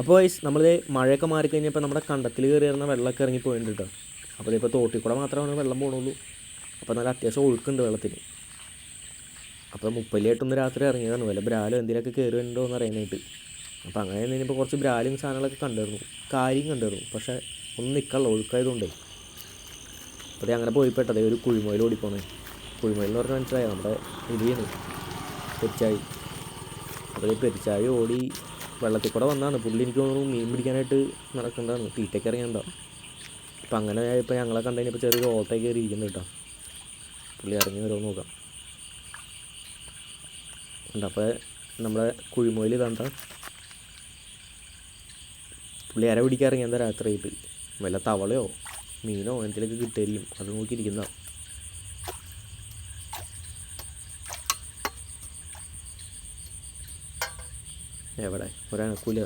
അപ്പോൾ നമ്മൾ മഴയൊക്കെ മാറിക്കഴിഞ്ഞപ്പോൾ നമ്മുടെ കണ്ടത്തിൽ കയറി വരുന്ന വെള്ളമൊക്കെ ഇറങ്ങി പോയിട്ടുണ്ട് കേട്ടോ. അപ്പോൾ ഇപ്പോൾ തോട്ടിൽ കൂടെ മാത്രമാണ് വെള്ളം പോകണുള്ളൂ അപ്പോൾ നല്ല അത്യാവശ്യം ഒഴുക്കുണ്ട് വെള്ളത്തിന്. അപ്പോൾ മുപ്പലിയായിട്ടൊന്ന് രാത്രി ഇറങ്ങിയതാണ്. വല്ല ബ്രാലും എന്തെങ്കിലുമൊക്കെ കയറി വരുന്നുണ്ടോ എന്ന് അറിയാനായിട്ട്. അപ്പോൾ അങ്ങനെ കഴിഞ്ഞപ്പോൾ കുറച്ച് ബ്രാലും സാധനങ്ങളൊക്കെ കണ്ടിരുന്നു കാര്യം കണ്ടിരുന്നു പക്ഷേ ഒന്നും നിൽക്കാനുള്ള ഒഴുക്കായതുകൊണ്ടേ. അപ്പോൾ അങ്ങനെ പോയി പെട്ടതേ ഒരു കുഴിമയിൽ ഓടിപ്പോണേ കുഴിമൊയിൽ എന്ന് പറഞ്ഞാൽ മനസ്സിലായോ? നമ്മുടെ ഇതിയാണ് പെരിച്ചായി. അപ്പോൾ ഈ ഓടി വെള്ളത്തിൽ കൂടെ വന്നതാണ്. പുള്ളി എനിക്ക് തോന്നുന്നു മീൻ പിടിക്കാനായിട്ട് നടക്കേണ്ടതാണ്. തീറ്റയ്ക്ക് ഇറങ്ങിയുണ്ടാവും അപ്പം അങ്ങനെ ഇപ്പോൾ ഞങ്ങളെ കണ്ടതിന് ഇപ്പോൾ ചെറിയൊരു ഓട്ടോ കയറി ഇരിക്കുന്നു കേട്ടോ. പുള്ളി ഇറങ്ങി വരുമോ നോക്കാം. ഉണ്ട് അപ്പോൾ നമ്മുടെ കുഴിമോയിൽ കണ്ട പുള്ളി അര പിടിക്കാൻ ഇറങ്ങി എന്താ രാത്രിയായിട്ട്. വല്ല തവളയോ മീനോ എന്തെങ്കിലുമൊക്കെ കിട്ടുമായിരിക്കും അത് നോക്കിയിരിക്കുന്ന എവിടെ ഒരനക്കൂല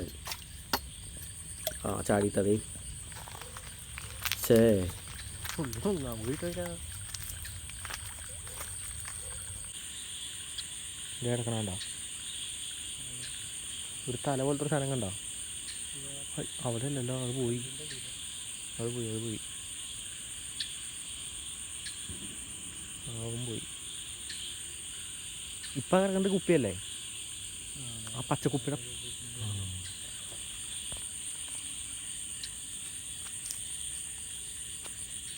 ആ ചാടിത്തതേ ചേ ഒരു തല പോലത്തെ ഒരു സാധനം കണ്ടോ? അവിടെ അല്ലല്ലോ അത് പോയി. അത് പോയി അത് പോയി. ആവും പോയി. ഇപ്പം കിടക്കേണ്ട കുപ്പിയല്ലേ? ആ പച്ച കുപ്പിയുടെ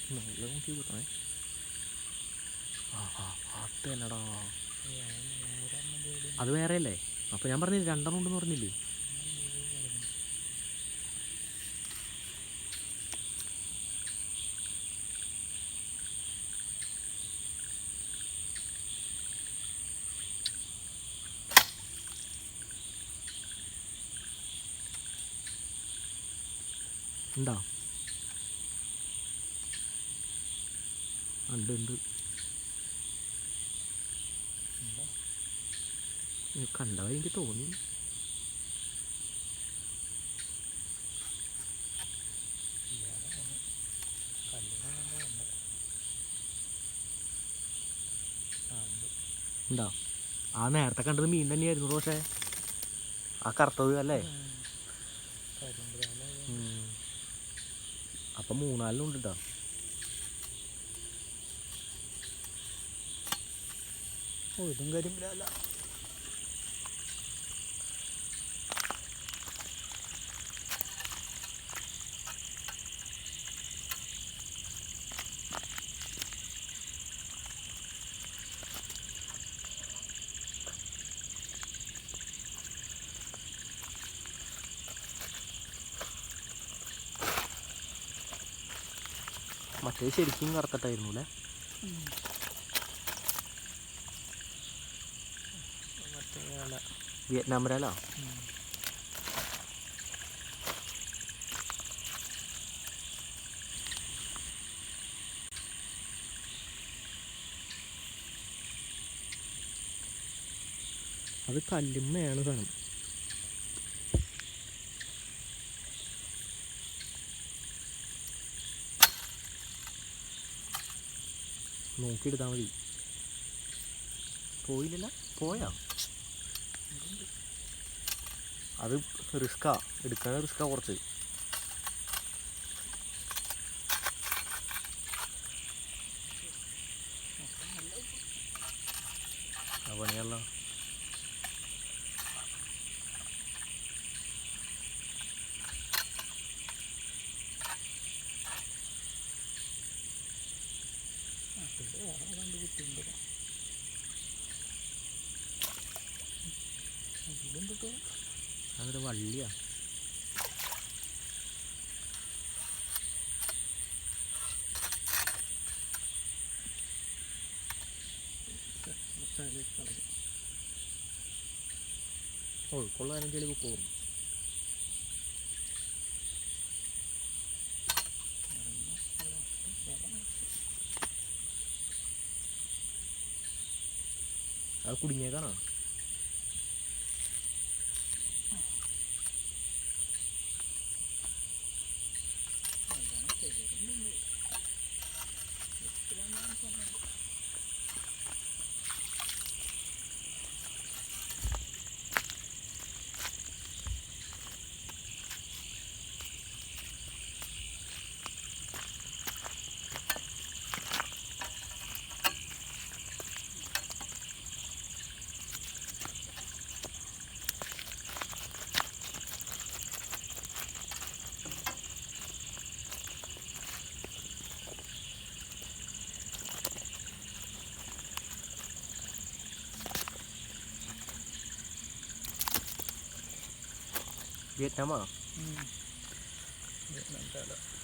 നല്ല നോക്കി കൂട്ടണേ ആ ആ അത് തന്നെടാ അത് വേറെ അല്ലേ അപ്പോൾ ഞാൻ പറഞ്ഞില്ലേ രണ്ടെണ്ണം ഉണ്ടെന്ന് പറഞ്ഞില്ലേ? ഉണ്ടോ ഉണ്ട് ഉണ്ട് കണ്ടോ എനിക്ക് തോന്നി ഉണ്ടോ? ആ നേരത്തെ കണ്ടത് മീൻ തന്നെയായിരുന്നു പക്ഷേ ആ കറുത്തത് അല്ലേ. അപ്പം മൂന്നാലിലും ഉണ്ട് കേട്ടോ ഓ ഇതും കരിമ്പിലല്ല മറ്റേ ശരിക്കും കറുത്തിട്ടായിരുന്നു അല്ല വിയറ്റ്നാം വരാലോ? അത് കല്ലുമ്മയാണ് സാധനം നോക്കിയെടുത്താൽ മതി. പോയില്ല പോയാ. അത് റിസ്ക്കാ എടുക്കാൻ റിസ്ക്കാ കുറച്ച്. ആ പണിയല്ല അതൊരു വള്ളിയാ. ഓ കൊള്ളാനും ചെലവ് പോകും അത് കുടുങ്ങിയേക്കാണോ? Vietnam ah. Hmm. Vietnam tak ada.